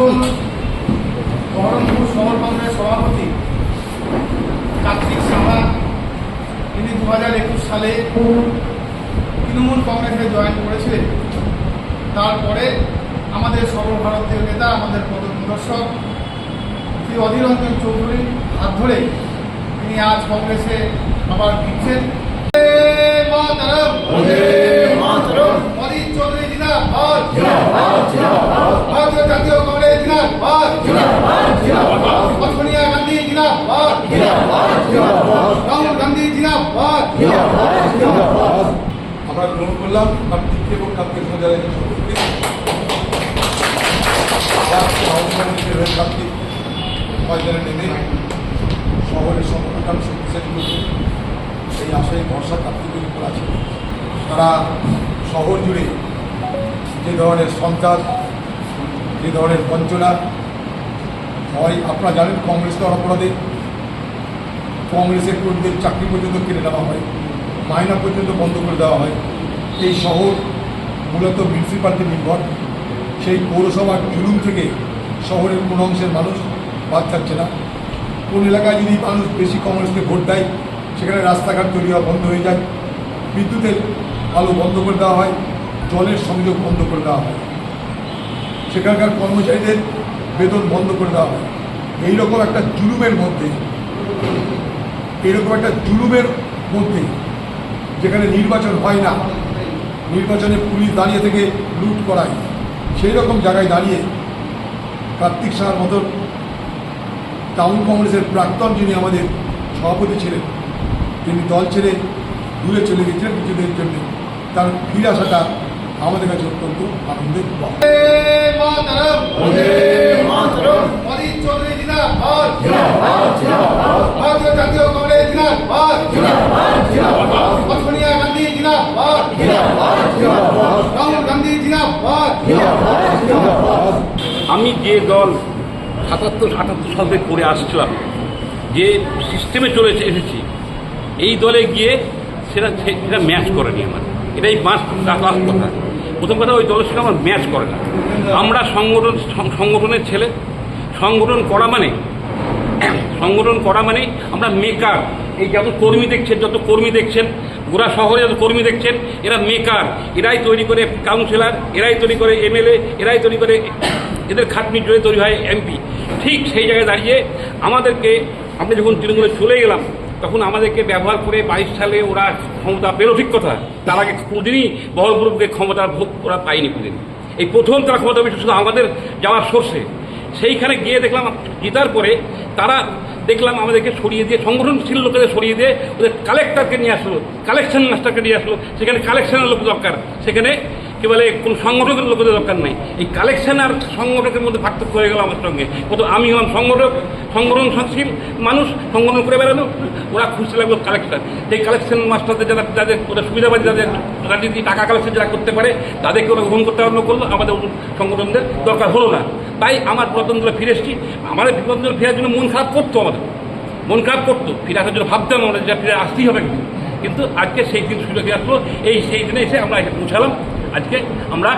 তৃণমূল বহরমপুর শহর কংগ্রেস সভাপতি কার্তিক সাহা তিনি দু হাজার একুশ সালে তৃণমূল কংগ্রেসে জয়েন করেছিলেন। তারপরে আমাদের সর্বভারতীয় নেতা আমাদের পদপ্রদর্শক শ্রী অধীর রঞ্জন চৌধুরীর হাত ধরে তিনি আজ কংগ্রেসে আবার ফিরছেন। মাতরম অধীর চৌধুরী জিন্দাবাদ। আমরা গ্রহণ করলাম কার্তিক এবং কার্তিক মজার একজন সভাপতি কার্তিক ময়দানে নেমে শহরের সংগঠন শক্তিশালী করবে এই আশায় ভরসা কার্তিকের উপর আছে। তারা শহর জুড়ে যে ধরনের সন্ত্রাস যে ধরনের বঞ্চনা, হয় আপনারা জানেন, কংগ্রেস তো অপরাধে। কংগ্রেসের কর্মীদের চাকরি পর্যন্ত কেড়ে নেওয়া হয়। মাইনা পর্যন্ত বন্ধ করে দেওয়া হয়। এই শহর মূলত মিউনিসিপ্যালিটি নির্ভর। সেই পৌরসভার জুলুম থেকে শহরের কোনো অংশের মানুষ বাদ থাকছে না। কোন এলাকায় যদি মানুষ বেশি কংগ্রেসকে ভোট দেয়, সেখানে রাস্তাঘাট তৈরি হওয়া বন্ধ হয়ে যায়। বিদ্যুতের আলো বন্ধ করে দেওয়া হয়, জলের সংযোগ বন্ধ করে দেওয়া হয়। সেখানকার কর্মচারীদের বেতন বন্ধ করে দেওয়া হয়। এইরকম একটা জুলুমের মধ্যে এরকম একটা জুলুমের মধ্যে যেখানে নির্বাচন হয় না। নির্বাচনে পুলিশ দাঁড়িয়ে থেকে লুট করায়। সেই রকম জায়গায় দাঁড়িয়ে কার্তিক সাহার মতন টাউন কংগ্রেসের প্রাক্তন যিনি আমাদের সভাপতি ছিলেন, তিনি দল ছেড়ে দূরে চলে গেছিলেন কিছুদের জন্য। তার ফিরে আসাটা আমাদের কাছে অত্যন্ত আনন্দের আমি যে দল সাতাত্তর, আটাত্তর সাল থেকে করে আসছিলাম, যে সিস্টেমে চলে এসেছি, এই দলে গিয়ে সেটা সেটা ম্যাচ করেনি আমার। এটাই পাঁচ লাখ কথা। প্রথম কথা, ওই দলের সঙ্গে আমার ম্যাচ করে না। আমরা সংগঠন সংগঠনের ছেলে। সংগঠন করা মানে সংগঠন করা মানে আমরা মেকার। এই যত কর্মী দেখছেন, যত কর্মী দেখছেন, গোড়া শহরে যত কর্মী দেখছেন, এরা মেকার। এরাই তৈরি করে কাউন্সিলর এরাই তৈরি করে এমএলএ এরাই তৈরি করে এদের খাটনি জুড়ে তৈরি হয় এমপি ঠিক সেই জায়গায় দাঁড়িয়ে আমাদেরকে, আমরা যখন তৃণমূলে চলে গেলাম, তখন আমাদেরকে ব্যবহার করে বাইশ সালে ওরা ক্ষমতা পেল ঠিক কথা। তার আগে কোনোদিনই বহরমপুরকে ক্ষমতার ভোগ ওরা পায়নি কোনোদিন। এই প্রথম তারা ক্ষমতা পেয়েছে শুধু আমাদের যাওয়ার সোর্সে সেইখানে গিয়ে দেখলাম জেতার পরে তারা দেখলাম আমাদেরকে সরিয়ে দিয়ে, সংগঠনশীল লোকেদের সরিয়ে দিয়ে ওদের কালেক্টরকে নিয়ে আসলো কালেকশন মাস্টারকে নিয়ে আসলো। সেখানে কালেকশনের লোক দরকার। সেখানে কি বলে, কোনো সংগঠকের লোকেদের দরকার নাই। এই কালেকশন আর সংগঠকের মধ্যে পার্থক্য হয়ে গেল আমার সঙ্গে। কত আমি হলাম সংগঠক, সংগঠনশীল মানুষ, সংগঠন করে বেড়ানো, ওরা খুঁজতে লাগল কালেকশন সেই কালেকশন মাস্টারদের যারা, যাদের ওদের সুবিধাবাদী যাদের রাজনীতি টাকা কালেকশন যারা করতে পারে, তাদেরকে ওরা গ্রহণ করতে আরম্ভ করল। আমাদের সংগঠনদের দরকার হলো না। তাই আমার পুরাতনগুলো ফিরে এসেছি। আমার বিপদন্ত্র ফেরার জন্য মন খারাপ করতো আমাদের। মন খারাপ করতো। ফিরে আসার জন্য ভাবতাম আমাদের যে ফিরে আসতেই হবে কিন্তু। কিন্তু আজকে সেই দিন সুযোগ আসলো। এই সেই দিনে এসে আমরা এসে পৌঁছালাম। আজকে আমরা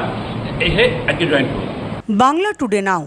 এসে আজকে জয়েন করলাম। বাংলা টুডে নাও